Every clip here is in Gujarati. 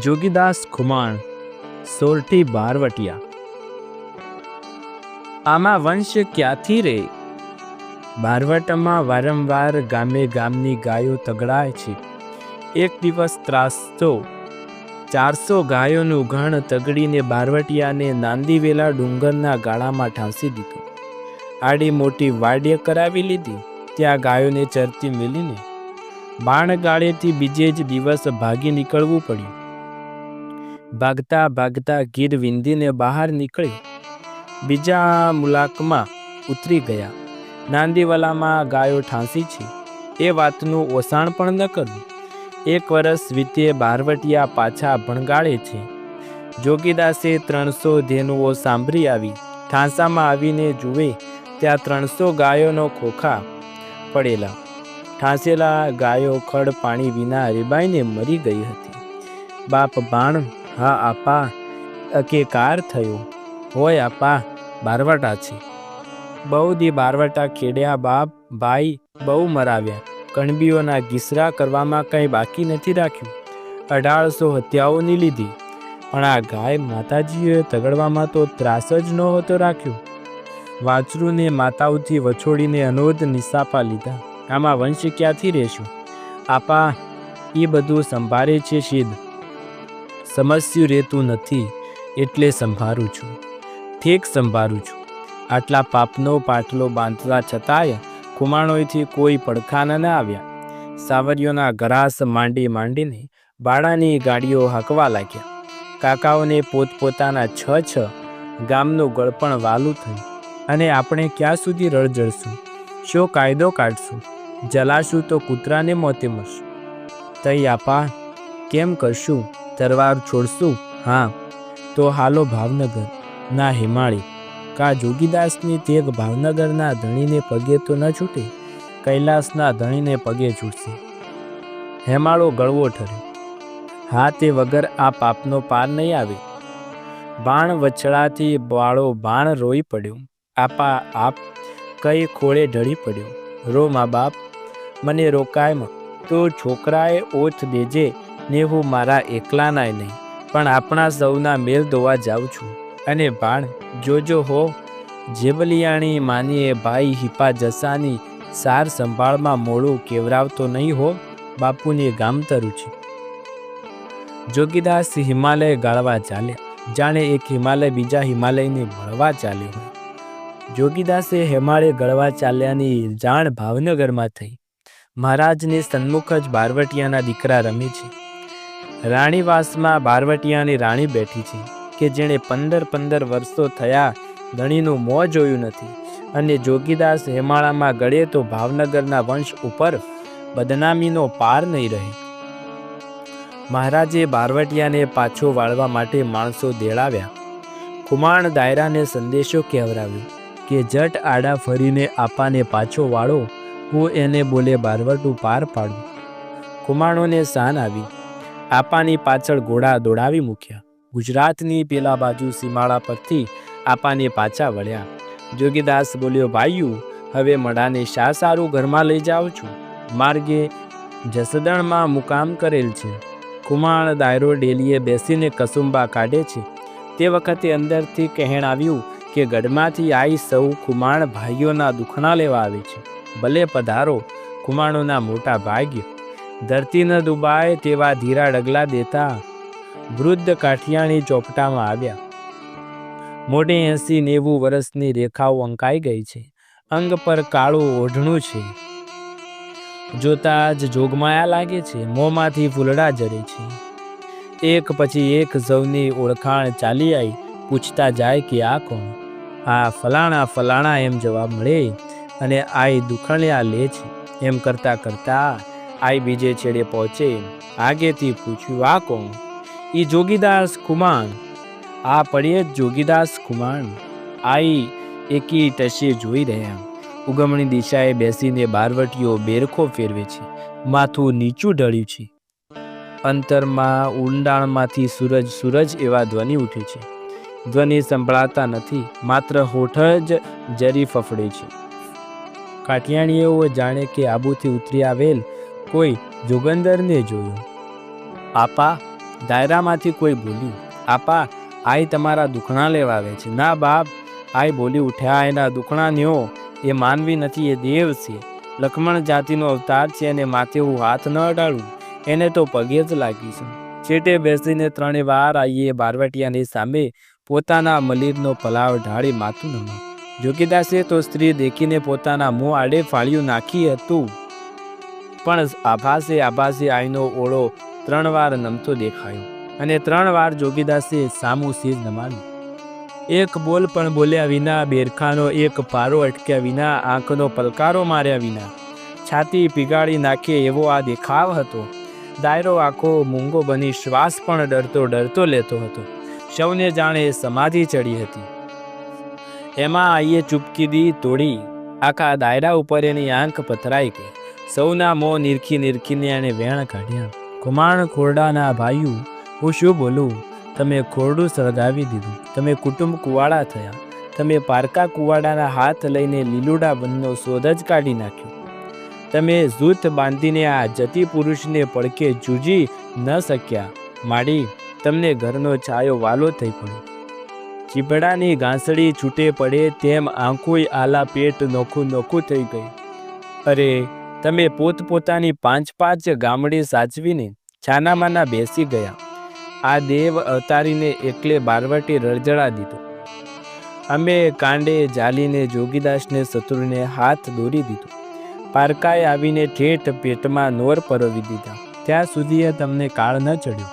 જોગીદાસ ખુમાણ, સોરઠી બારવટિયા. આમાં વંશ ક્યાંથી રે? બારવટમાં વારંવાર ગામે ગામની ગાયો તગડાય છે. એક દિવસ ત્રાસતો ચારસો ગાયોનું ઘણ તગડીને બારવટિયાને નાંદીવેલા ડુંગરના ગાળામાં ઠાંસી દીધું. આડી મોટી વાડીએ કરાવી લીધી. ત્યાં ગાયોને ચરતી મેલીને. બાણ ગાળેથી બીજે જ દિવસ ભાગી નીકળવું પડ્યું. ભાગતા ભાગતા ગીર વિંધીને બહાર નીકળી બીજા મુલાકમાં ઉતરી ગયા. નાંદીવાલામાં ગાયો ઠાંસી છે. એ વાતનું ઓસાણ પણ ન કરવું એક વર્ષ વીતે બારવટિયા પાછા ભણગાળે છે. જોગીદાસે ત્રણસો ધેનુઓ સાંભળી આવી. ઠાંસામાં આવીને જુએ ત્યાં ત્રણસો ગાયોનો ખોખા પડેલા. ઠાંસેલા ગાયો ખડ પાણી વિના રેબાઈને મરી ગઈ હતી. બાપ બાણ હા, આપા. કે કાર થયો. હોય, આપા. બારવટા છે. બહુ દી બારવટા ખેડ્યા બાપ, ભાઈ, બહુ મરાવ્યા. કણબીઓના ગીસરા કરવામાં કંઈ બાકી નથી રાખ્યું. અઢારસો હત્યાઓની લીધી. પણ આ ગાય માતાજીએ તગડવામાં તો ત્રાસ જ નહોતો રાખ્યો. વાછરૂને માતાઓથી વછોડીને અનોધ નિસાપા લીધા. આમાં વંશ ક્યાંથી રહેશું? આપા, એ બધું સંભાળે છે શીદ. સમસ્યું રહેતું નથી એટલે સંભાળું છું. ઠેક સંભાળું છું. આટલા પાપનો પાટલો બાંધવા છતાંય કુમાણોયથી કોઈ પડખાના ન આવ્યા. સાવરીઓના ગરાસ માંડી માંડીને બાળાની ગાડીઓ હાંકવા લાગ્યા. કાકાઓને પોતપોતાના છ છ ગામનું ગળપણ વાલું થયું. અને આપણે ક્યાં સુધી રળજળશું શો કાયદો કાઢશું? જલાશું તો કૂતરાને મોતે મળશું તઈ આપા કેમ કરશું? તરવાર છોડશું? હા. તો હાલો ભાવનગર. ના હિમાળી. કા જોગીદાસની તેગ ભાવનગરના ધણીને પગે તો ન છૂટે? કૈલાસના ધણીને પગે છૂટશે. હેમાળો ગળવો ઠર્યો હા તે વગર આ પાપનો પાર નહીં આવે. બાણ વછડાથી બાળો બાણ રોઈ પડ્યો. આપા આપ કઈ ખોળે ઢળી પડ્યો. રો મા બાપ, મને રોકાયમાં તો છોકરાએ ઓથ દેજે. ને હું મારા એકલાનાય નહીં, પણ આપણા સૌના મેલ ધોવા જાઉં છું. અને બાણ, જોજો હો જેબલિયાણી માનીએ ભાઈ હિપા જસાની સાર સંભાળમાં મોડું કેવરાવતો નહીં હો, બાપુને ગામતરું છે. જોગીદાસ હિમાલય ગાળવા ચાલ્યા. જાણે એક હિમાલય બીજા હિમાલયને મળવા ચાલ્યો હોય. જોગીદાસે હિમાલય ગળવા ચાલ્યાની જાણ ભાવનગરમાં થઈ. મહારાજને સન્મુખ જ બારવટિયાના દીકરા રમે છે. રાણીવાસમાં બારવટિયાની રાણી બેઠી છે કે જેણે પંદર પંદર વર્ષો થયા ધણીનું મોં જોયું નથી અને જોગીદાસ હેમાળામાં ગળે તો ભાવનગરના વંશ ઉપર બદનામીનો પાર નહીં રહે. મહારાજે બારવટિયાને પાછો વાળવા માટે માણસો દેડાવ્યા. કુમાણ દાયરાને સંદેશો કહેવરાવ્યો કે, જટ આડા ફરીને આપાને પાછો વાળો, હું એને બોલે બારવટું પાર પાડું. કુમાણોને શાન આવી. આપાની પાછળ ઘોડા દોડાવી મૂક્યા. ગુજરાતની પેલા બાજુ સીમાડા પરથી આપાને પાછા વળ્યા. જોગીદાસ બોલ્યો ભાઈયું હવે મડાને શા સારું ઘરમાં લઈ જાઉં છું? માર્ગે જસદણમાં મુકામ કરેલ છે. કુમાણ દાયરો ડેલીએ બેસીને કસુંબા કાઢે છે. તે વખતે અંદરથી કહેણ આવ્યું કે ગઢમાંથી આઈ સૌ કુમાણ ભાઈઓના દુખણા લેવા આવે છે. ભલે પધારો. કુમાણોના મોટા ભાગ્ય ધરતી ન દુબાય તેવા ધીરા ડગલા દેતા વૃદ્ધ કાઠિયાણી ચોપટામાં આવ્યા. મોઢે એંસી નેવું વર્ષની રેખાઓ અંકાઈ ગઈ છે. અંગ પર કાળું ઓઢણું છે. જોતા જ જોગમાયા લાગે છે. મોંમાંથી ફૂલડા જરે છે. એક પછી એક સૌની ઓળખાણ ચાલી આવી પૂછતા જાય કે આ કોણ? આ ફલાણા ફલાણા એમ જવાબ મળે અને આ દુખણ્યા લે છે. એમ કરતા કરતા આઈ બીજે છેડે પહોંચે, આગેથી પૂછ્યું, આ કોણ? ઈ જોગીદાસ કુમાર આ પડીએ જોગીદાસ કુમાર આઈ, એકી ટશે જોઈ રહ્યા. ઉગમણી દિશાએ બેસીને બારવટીઓ બેરખો ફેરવે છે. માથું નીચું ઢળ્યું છે. અંતરમાં ઊંડાણમાંથી સૂરજ સૂરજ એવા ધ્વનિ ઉઠે છે. ધ્વનિ સંભળાતા નથી, માત્ર હોઠ જ જરી ફફડે છે. કાઠિયાણીઓ જાણે કે આબુથી ઉતરી આવેલ કોઈ જોગંદરને જોયું. આપા, દાયરામાંથી કોઈ બોલ્યું, આપા, આઈ તમારા દુખણા લેવા આવે છે ના બાપ, આઈ બોલી ઉઠ્યા, એના દુખણા ન્યો એ માનવી નથી, એ દેવ છે. લક્ષ્મણ જાતિનો અવતાર છે અને માથે હું હાથ ન અડાડું, એને તો પગે જ લાગી છે. છેટે બેસીને ત્રણે વાર આઈએ બારવટિયાની સામે, પોતાના મલીરનો પલાવ ઢાળી માથું નમ્યું જોગીદાસે તો સ્ત્રી દેખીને પોતાના મોં આડે ફાળ્યું નાખી હતું. પણ આભાસે આભાસે આઈનો ઓળો ત્રણ વાર નમતો દેખાયો અને ત્રણ વાર જોગીદાસે સામું સિર નમાવ્યું એક બોલ પણ બોલ્યા વિના, બેરખાનો એક પારો અટક્યા વિના, આંખનો પલકારો માર્યા વિના. છાતી પીગાળી નાખે એવો આ દેખાવ હતો. દાયરો આખો મૂંગો બની શ્વાસ પણ ડરતો ડરતો લેતો હતો. સૌને જાણે સમાધિ ચડી હતી. એમાં આઈએ ચૂપકીદી તોડી. આખા દાયરા ઉપર એની આંખ પથરાઈ ગઈ. સૌના મો નિરખી નિરખીને એણે વેણ કાઢ્યા. કુમાણ ખોરડાના ભાઈઓ, હું શું બોલું? તમે ખોરડું સળગાવી દીધું. તમે કુટુંબ કુવાડા થયા. તમે પારકા કુવાડાના હાથ લઈને લીલુડા વનનો શોધ જ કાઢી નાખ્યો. તમે જૂથ બાંધીને આ જતી પુરુષને પડકે જૂજી ન શક્યા. માડી, તમને ઘરનો છાયો વાલો થઈ પડ્યો. ચીબડાની ઘાસડી છૂટે પડે તેમ આંખોય આલા પેટ નોખું નોખું થઈ ગઈ. અરે તમે પોતપોતાની પાંચ પાંચ ગામડી સાચવીને છાનામાના બેસી ગયા. આ દેવ અવતારીને એકલે બારવટી રળજળા દીધો. અમે કાંડે જાલીને જોગીદાસને શત્રુને હાથ દોરી દીધો. પારકાએ આવીને ઠેઠ પેટમાં નોર પરોવી દીધા. ત્યાં સુધી એ તમને કાળ ન ચડ્યો.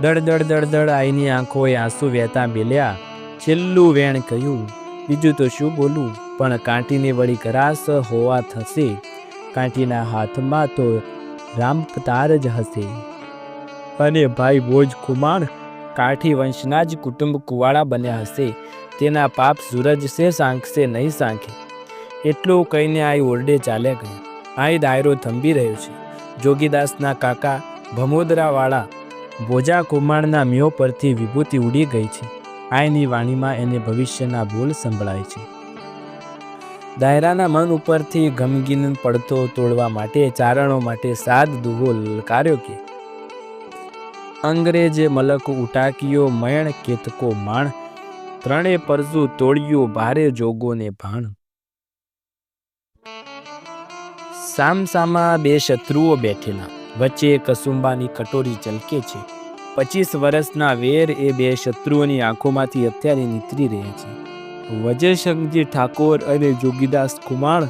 દળદળ દડ આઈની આંખોએ આંસુ વહેતા બેલ્યા છેલ્લું વેણ કહ્યું. બીજું તો શું બોલું પણ કાંટીની વળી ગ્રાસ હોવા થશે. કાંટીના હાથમાં તો રામપતાર જ હશે. અને ભાઈ ભોજ કુમાર કાઠી વંશના જ કુટુંબ કુવાળા બન્યા હશે. તેના પાપ સૂરજ સે સાંખશે નહીં સાંખે. એટલું કહીને આ ઓરડે ચાલ્યા ગયા. આ દાયરો થંભી રહ્યો છે. જોગીદાસના કાકા, ભમોદરાવાળા, ભોજા કુમારના મ્યો પરથી વિભૂતિ ઉડી ગઈ છે. આયની વાણીમાં એને ભવિષ્યના બોલ સંભળાય છે. દાયરાના મન ઉપરથી ગમગીન પડતો તોડવા માટે, ચારણો માટે સાદ દુહો લલકાર્યો કે, અંગ્રેજે મલક ઉટાક્યો, મયણ કેતકો માણ, ત્રણે પરજુ તોડ્યું ભારે જોગોને ભાણ. સામસામા બે શત્રુઓ બેઠેલા, વચ્ચે કસુંબાની કટોરી ચલકે છે. પચીસ વર્ષના વેર એ બે શત્રુઓની આંખોમાંથી અત્યારે નીતરી રહ્યા છે. વજયશંકજી ઠાકોર અને જોગીદાસ કુમાર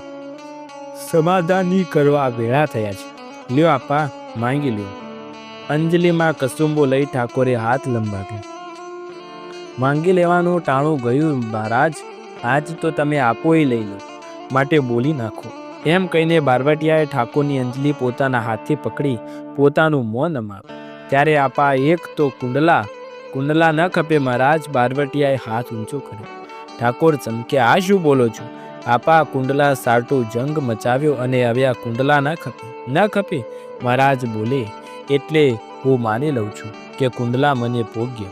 સમાધાની કરવા વેળા થયા છે. લ્યો આપા, માંગી લ્યો. અંજલિમાં કસુંબો લઈ ઠાકોરે હાથ લંબાવ્યો. માંગી લેવાનું ટાણું ગયું મહારાજ, આજ તો તમે આપોય લઈ લો. માટે બોલી નાખો. એમ કહીને બારવટિયાએ ઠાકોરની અંજલિ પોતાના હાથે પકડી પોતાનું મોં નમાવ્યું ત્યારે આપા એક તો કુંડલા કુંડલા ન ખપે મહારાજ, બારવટિયાએ હાથ ઊંચો કર્યો. ઠાકોર ચમકે આ શું બોલો છો. આપા કુંડલા સાટું જંગ મચાવ્યો અને હવે આ કુંડલા ન ખપે. ન ખપે? મહારાજ બોલે, એટલે હું માની લઉં છું કે કુંડલા મને ભોગ્ય.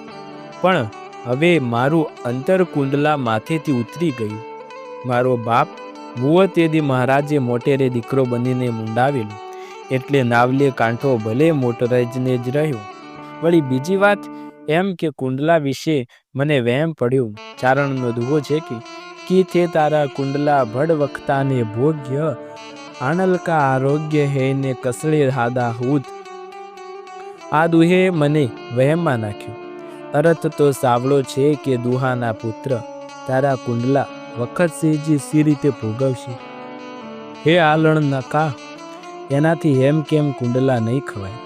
પણ હવે મારું અંતર કુંડલા માથેથી ઉતરી ગયું. મારો બાપ મુવતેદી મહારાજે મોટેરે દીકરો બનીને મુંડાવેલો. એટલે નાવલે કાંઠો ભલે મોટરાજને જ રહ્યો. વળી બીજી વાત એમ કે કુંડલા વિશે મને વહેમ પડ્યો. ચારણનો દુહો છે કે કી થે તારા કુંડલા ભડ વખતાને ભોગ્ય, આણલકા આરોગ્ય હે ને કસળે હાદા હૂત આ દુહે મને વહેમમાં નાખ્યું. અરથ તો સાવળો છે કે દુહાના પુત્ર તારા કુંડલા વખત સેજી સી રીતે ભોગવશે. હે આલણ નકા, એનાથી હેમ કેમ કુંડલા નહીં ખવાય?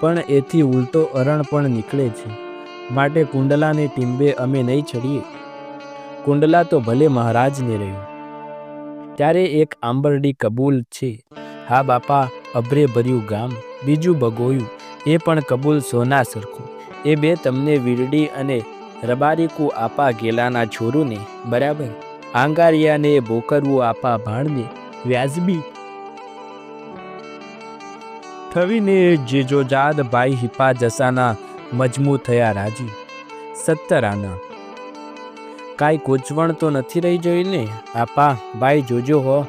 પણ એથી ઉલટો અરણ પણ નીકળે છે. માટે કુંડલાને ટીંબે અમે નહીં ચડીએ. કુંડલા તો ભલે મહારાજને રહ્યું. ત્યારે એક આંબરડી કબૂલ છે. હા બાપા, અભરે ભર્યું ગામ, બીજું બગોયું, એ પણ કબૂલ સોના સરખું. એ બે તમને વીરડી અને રબારીકું આપા ગેલાના છોરુને, બરાબર? આંગારિયાને બોકરવું આપા ભાણને, વ્યાજબી. થવીને જેજોજાદ ભાઈ હિપા જસાના મજમૂ થયા રાજી. સત્તર કાંઈ કોચવણ તો નથી રહી જોઈને? આપા, ભાઈ, જોજો હો.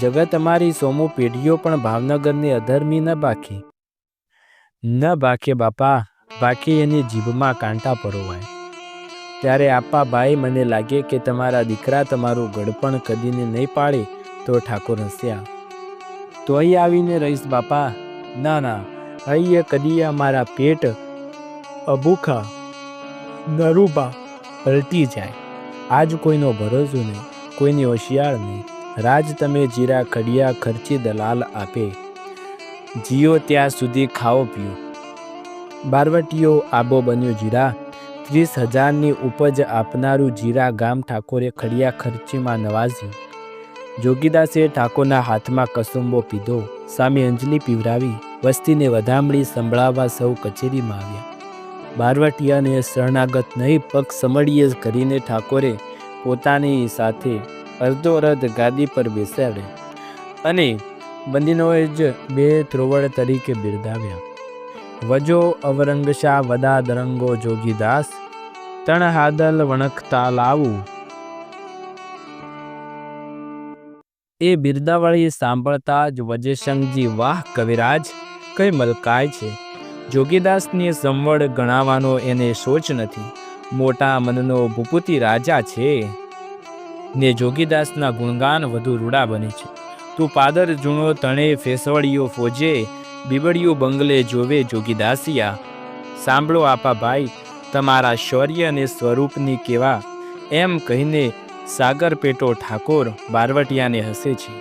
જગત અમારી સોમો પેઢીઓ પણ ભાવનગરને અધર્મી ન બાકી ન બાકે બાપા બાકી એની જીભમાં કાંટા પરોવાય. ત્યારે આપા, ભાઈ, મને લાગે કે તમારા દીકરા તમારું ગળપણ કદીને નહીં પાડે તો ઠાકોર હસ્યા. તો અહીં આવીને રહીશ બાપા. ના ના અહીં કદી અમારા પેટ અભૂખા નરૂબા પલટી જાય. આજ કોઈનો ભરોસો નહીં, કોઈની હોશિયાર નહીં. રાજ તમે જીરા, ખડિયા, ખર્ચી, દલાલ આપે. જીઓ ત્યાં સુધી ખાઓ પીઓ. બારવટીઓ આબો બન્યો જીરા. ત્રીસ હજારની ઉપજ આપનારું જીરા ગામ ઠાકોરે ખડિયા, ખર્ચીમાં નવાઝ્યું. જોગીદાસે ઠાકોરના હાથમાં કસુંબો પીધો. સામે અંજલિ પીવરાવી વસ્તીને વધામણી સંભળાવવા સૌ કચેરીમાં આવ્યા. બારવટિયાને શરણાગત નહીં, પગ સમળીએ કરીને ઠાકોરે પોતાની સાથે અર્ધોરધ ગાદી પર બેસાડે અને બંદીનોએ જ બે ધ્રોવડ તરીકે બિરદાવ્યા. વજો અવરંગશા વદા દરંગો જોગીદાસ તણ હાદલ વણખતા લાવું. એ બિરદાવળી સાંભળતા જ વજેશંકજી વાહ કવિરાજ, કઈ મલકાય છે. જોગીદાસની સંવડ ગણાવવાનો એને સોચ નથી. મોટા મનનો ભૂપુતિ રાજા છે. ને જોગીદાસના ગુણગાન વધુ રૂડા બને છે. તું પાદર જૂણો તણે ફેસવડીઓ ફોજે બીબડિયું બંગલે જોવે જોગીદાસિયા. સાંભળો આપા ભાઈ, તમારા શૌર્ય અને સ્વરૂપની કેવા. એમ કહીને સાગર પેટો ઠાકોર બારવટિયાને હસે છે.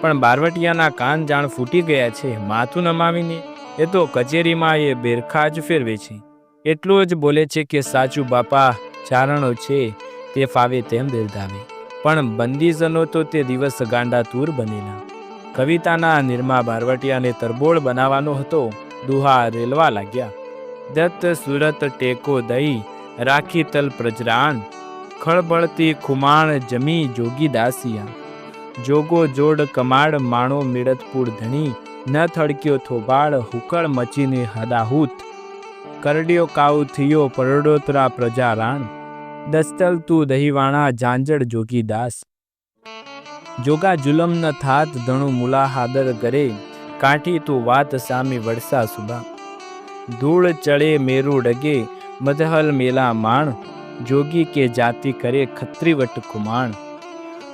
પણ બારવટિયાના કાન જાણ ફૂટી ગયા છે, માથું નમાવીને. એ તો કચેરીમાં એ બેરખા જ ફેરવે છે. એટલું જ બોલે છે કે, સાચું બાપા, ચારણો છે, તે ફાવે તેમ બિરદાવે પણ બંદીજનો તો તે દિવસ ગાંડા તૂર બનેલા. કવિતાના નિર્મા બારવટિયાને તરબોળ બનાવવાનો હતો, દુહા રેલવા લાગ્યા. દત્ત સુરત ટેકો દઈ, રાખી તલ પ્રજરાન ખળબળતી ખુમાણ જમી જોગી દાસિયા. જોગો જોડ કમાડ માણો મેળતપુર ધણી. ન થડક્યો થોબાળ હુકળ મચીને હદાહૂત. કરડ્યો કાઉ થયો પરડોતરા પ્રજારાણ. દસ્તલ તું દહીવાણા ઝાંઝડ જોગી દાસ. જોગા જુલમ ન થાત ધણું મુલાહાદર કરે કાઠી તું વાત સામે વડસા સુબા ધૂળ ચડે મેરું ડગે, મધહલ મેલા માણ. જોગી કે જાતિ કરે ખત્રીવટ કુમાણ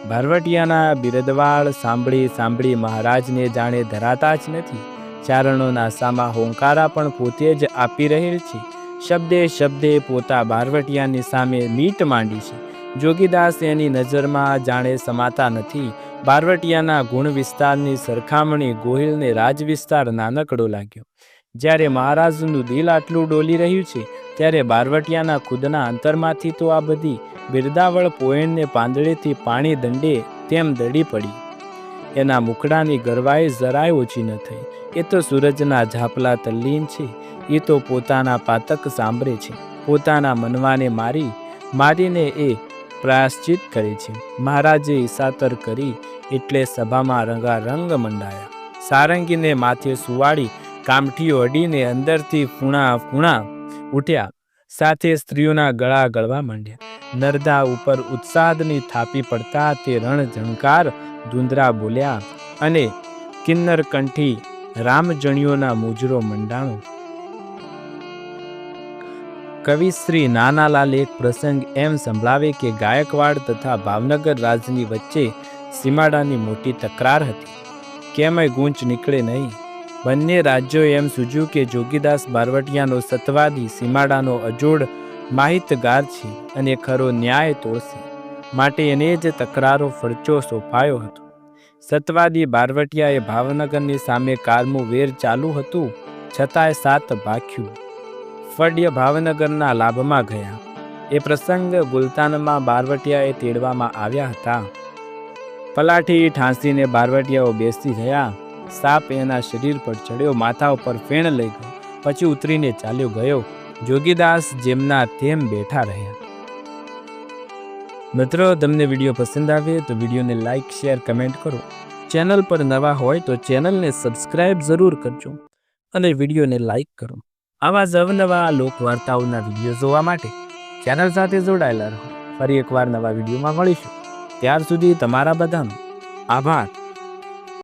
ભારવટિયાના બિરદવાળ સાંભળી સાંભળી મહારાજને જાણે ધરાતા જ નથી. ચારણોના સામા હોંકારા પણ પોતે જ આપી રહેલ છે. શબ્દે શબ્દે પોતા ભારવટિયાની સામે મીટ માંડી છે. જોગીદાસ એની નજરમાં જાણે સમાતા નથી. બારવટિયાના ગુણ વિસ્તારની સરખામણી ગોહિલને રાજ વિસ્તાર નાનકડો લાગ્યો. જ્યારે મહારાજનું દિલ આટલું ડોલી રહ્યું છે, ત્યારે બારવટિયાના ખુદના અંતરમાંથી તો આ બધી બિરદાવળ પોયણને પાંદડેથી પાણી દંડે તેમ દડી પડી. એના મુખડાની ગરવાઈ જરાય ઓછી ન થઈ. એ તો સૂરજના ઝાપલા તલ્લીન છે. એ તો પોતાના પાતક સાંભળે છે. પોતાના મનવાને મારી, મારીને એ પ્રાયશ્ચિત કરે છે. મહારાજે ઈસાતર કરી એટલે સભામાં રંગારંગ મંડાયા. સારંગીને માથે સુવાડી કામઠીઓ અડીને અંદરથી ફૂણા ફૂણા ઉઠ્યા. સાથે સ્ત્રીઓના ગળા ગળવા માંડ્યા. નરદા ઉપર ઉત્સાદની થાપી પડતા તે રણ ઝણકાર ધુંધરા બોલ્યા, અને કિન્નર કંઠી રામજણીઓના મુજરો મંડાણો. કવિ શ્રી નાનાલાલ એક પ્રસંગ એમ સંભળાવે કે ગાયકવાડ તથા ભાવનગર રાજની વચ્ચે સીમાડાની મોટી તકરાર હતી. કેમય ગૂંચ નીકળે નહીં. બંને રાજ્યો એમ સૂજ્યું કે જોગીદાસ બારવટિયાનો સત્વાદી સીમાડાનો અજોડ માહિતગાર છે અને ખરો ન્યાય તોડશે. માટે એને જ તકરારો ફરચો સોંપાયો હતો. સતવાદી બારવટિયાએ ભાવનગરની સામે કારમું વેર ચાલુ હતું, છતાંય સાત ભાખ્યું ફડ્ય ભાવનગરના લાભમાં ગયા. એ પ્રસંગ ગુલતાનમાં બારવટિયાએ તેડવામાં આવ્યા હતા. પલાઠી ઠાંસીને બારવટિયાઓ બેસી રહ્યા સાપ એના શરીર પર ચડ્યો, માથા ઉપર ફેણ લઈ ગયો. પછી ઉતરીને ચાલ્યો ગયો. જોગીદાસ જેમના તેમ બેઠા રહ્યા. મિત્રો, તમને વીડિયો પસંદ આવે તો વિડીયોને લાઇક શેર, કમેન્ટ કરો. ચેનલ પર નવા હોય તો ચેનલને સબસ્ક્રાઇબ જરૂર કરજો અને વિડીયોને લાઇક કરો. આવા જ અવનવા લોકવાર્તાઓના વીડિયો જોવા માટે ચેનલ સાથે જોડાયેલા રહો. ફરી એકવાર નવા વિડીયોમાં મળીશું. ત્યાર સુધી તમારા બધાનો આભાર.